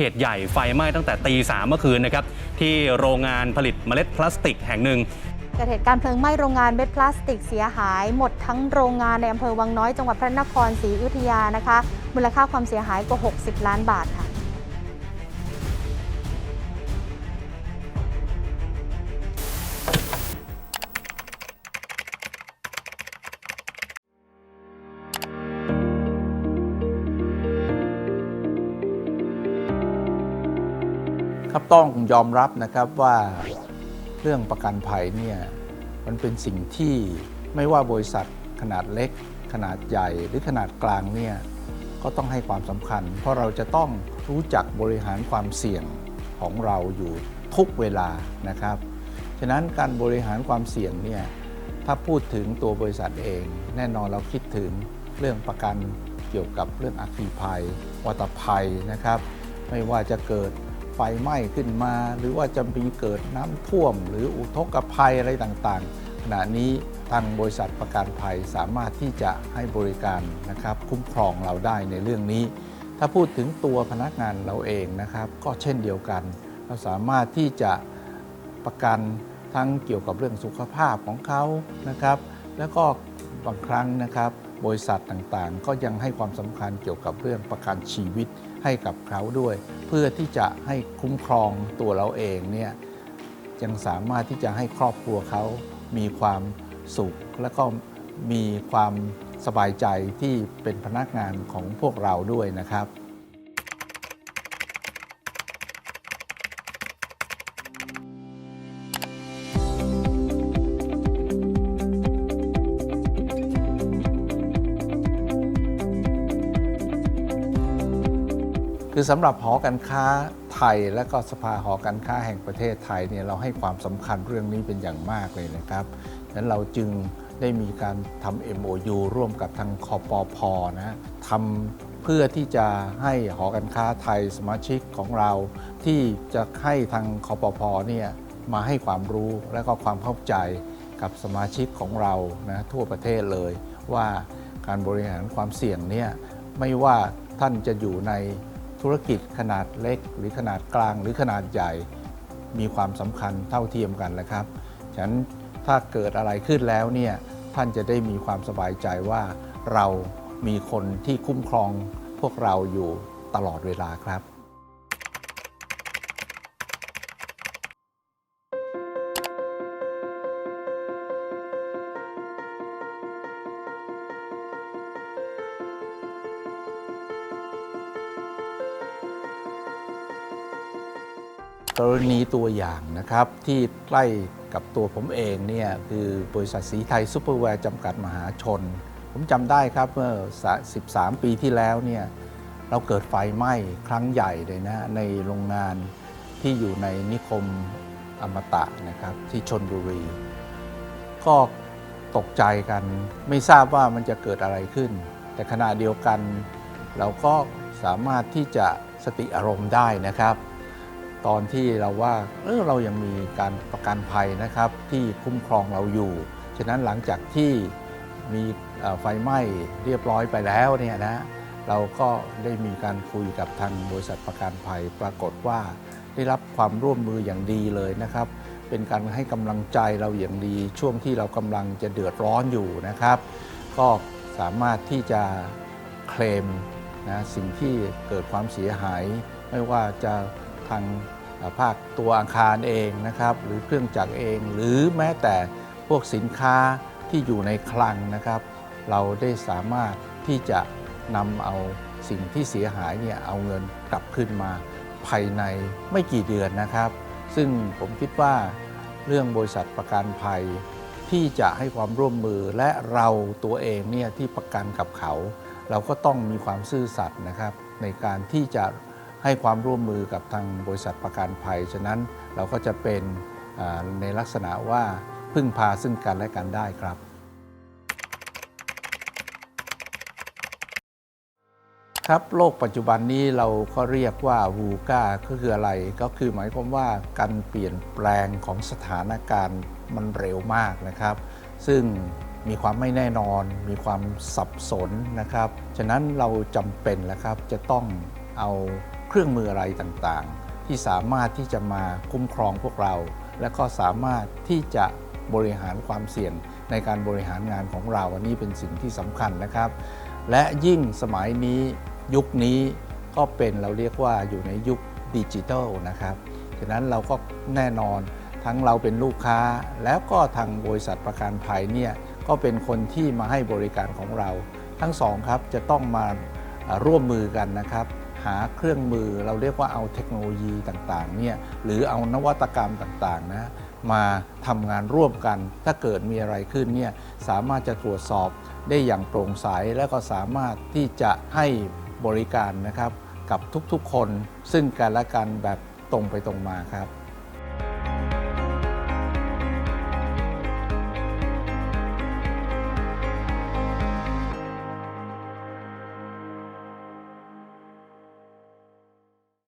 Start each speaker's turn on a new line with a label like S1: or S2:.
S1: เหตุใหญ่ไฟไหม้ตั้งแต่ตีสามเมื่อคืนนะครับที่โรงงานผลิตเมล็ดพลาสติกแห่งหนึ่ง
S2: เกิดเหตุการณ์เพลิงไหม้โรงงานเม็ดพลาสติกเสียหาย หมดทั้งโรงงานในอำเภอวังน้อยจังหวัดพระนครศรีอยุธยานะคะ มูลค่าความเสียหายกว่า 60 ล้านบาทค่ะ
S3: ครับต้องยอมรับนะครับว่าเรื่องประกันภัยเนี่ยมันเป็นสิ่งที่ไม่ว่าบริษัทขนาดเล็ก ขนาดใหญ่หรือขนาดกลางเนี่ยก็ต้องให้ความสำคัญ เพราะเราจะต้องรู้จักบริหารความเสี่ยงของเราอยู่ทุกเวลานะครับฉะนั้นการบริหารความเสี่ยงเนี่ยถ้าพูดถึงตัวบริษัทเอง แน่นอนเราคิดถึงเรื่องประกันเกี่ยวกับเรื่องอัคคีภัย วัตภัยนะครับ ไม่ว่าจะเกิด ไฟไหม้ขึ้นมา หรือว่าจะมีเกิดน้ำท่วม หรืออุทกภัยอะไรต่างๆ ขณะนี้ทางบริษัทประกันภัยสามารถที่จะให้บริการนะครับคุ้มครองเราได้ในเรื่องนี้ ถ้าพูดถึงตัวพนักงานเราเองนะครับ ก็เช่นเดียวกัน เราสามารถที่จะประกันทั้งเกี่ยวกับเรื่องสุขภาพของเขานะครับ แล้วก็บางครั้งนะครับ บริษัทต่างๆ ก็ยังให้ความสำคัญเกี่ยวกับเรื่องประกันชีวิต ให้กับเขาด้วย เพื่อที่จะให้คุ้มครองตัวเราเองเนี่ยยังสามารถที่จะให้ครอบครัวเขามีความสุข และก็มีความสบายใจที่เป็นพนักงานของพวกเราด้วยนะครับ คือสำหรับหอการค้าไทยและก็สภาหอการค้าแห่งประเทศไทยเนี่ยเราให้ความสำคัญเรื่องนี้เป็นอย่างมากเลยนะครับฉะนั้นเราจึงได้มีการทำ MOU ร่วมกับทางคอปพนะทำเพื่อที่จะให้หอการค้าไทยสมาชิกของเรา ที่จะให้ทางคอปพเนี่ยมาให้ความรู้และก็ความเข้าใจกับสมาชิกของเรานะทั่วประเทศเลยว่าการบริหารความเสี่ยงเนี่ยไม่ว่าท่านจะอยู่ใน ธุรกิจขนาดเล็ก หรือขนาดกลางหรือขนาดใหญ่มีความสำคัญเท่าเทียมกันเละครับฉะนั้นถ้าเกิดอะไรขึ้นแล้วเนี่ยท่านจะได้มีความสบายใจว่าเรามีคนที่คุ้มครองพวกเราอยู่ตลอดเวลาครับ กรณีตัวอย่างนะครับที่ใกล้กับตัวผมเองเนี่ยคือบริษัทสีไทยซูเปอร์แวร์จำกัดมหาชน ผมจำได้ครับเมื่อ 13 ปีที่แล้วเนี่ยเราเกิดไฟไหม้ครั้งใหญ่เลยนะในโรงงานที่อยู่ในนิคมอมตะนะครับที่ชนบุรี ก็ตกใจกันไม่ทราบว่ามันจะเกิดอะไรขึ้น แต่ขณะเดียวกัน เราก็สามารถที่จะสติอารมณ์ได้นะครับ ตอนที่เราว่าเออเรายังมีการประกันภัยนะครับ ที่คุ้มครองเราอยู่ ฉะนั้นหลังจากที่มีไฟไหม้เรียบร้อยไปแล้วเนี่ยนะเราก็ได้มีการคุยกับทางบริษัทประกันภัย ปรากฏว่าได้รับความร่วมมืออย่างดีเลยนะครับ เป็นการให้กำลังใจเราอย่างดี ช่วงที่เรากำลังจะเดือดร้อนอยู่นะครับ ก็สามารถที่จะเคลมนะสิ่งที่เกิดความเสียหาย ไม่ว่าจะทาง ภาคตัวอาคารเองนะครับหรือเครื่องจักรเอง หรือแม้แต่พวกสินค้าที่อยู่ในคลังนะครับ เราได้สามารถที่จะนำเอาสิ่งที่เสียหายเนี่ยเอาเงินกลับขึ้นมาภายในไม่กี่เดือนนะครับ ซึ่งผมคิดว่าเรื่องบริษัทประกันภัยที่จะให้ความร่วมมือและเราตัวเองเนี่ยที่ประกันกับเขา เราก็ต้องมีความซื่อสัตย์นะครับ ในการที่จะ ให้ความร่วมมือกับทางบริษัทประกันภัย ฉะนั้นเราก็จะเป็นในลักษณะว่าพึ่งพาซึ่งกันและกันได้ครับครับโลกปัจจุบันนี้เราก็เรียกว่าวูกาก็คืออะไรก็คือหมายความว่าการเปลี่ยนแปลงของสถานการณ์มันเร็วมากนะครับ ซึ่งมีความไม่แน่นอน มีความสับสนนะครับ ฉะนั้นเราจำเป็นแล้วครับจะต้องเอา เครื่องมืออะไรต่างๆ ที่สามารถที่จะมาคุ้มครองพวกเรา และก็สามารถที่จะบริหารความเสี่ยงในการบริหารงานของเราอันนี้เป็นสิ่งที่สำคัญนะครับ และยิ่งสมัยนี้ยุคนี้ก็เป็นเราเรียกว่าอยู่ในยุคดิจิทัลนะครับฉะนั้นเราก็แน่นอนทั้งเราเป็นลูกค้าแล้วก็ทางบริษัทประกันภัยเนี่ยก็เป็นคนที่มาให้บริการของเรา ทั้งสองครับจะต้องมาอ่าร่วมมือกันนะครับ หาเครื่องมือเราเรียกว่าเอาเทคโนโลยีต่างๆเนี่ยหรือเอานวัตกรรมต่างๆนะมาทำงานร่วมกัน ถ้าเกิดมีอะไรขึ้นเนี่ยสามารถจะตรวจสอบได้อย่างโปร่งใส และก็สามารถที่จะให้บริการนะครับกับทุกๆคนซึ่งกันและกันแบบตรงไปตรงมาครับ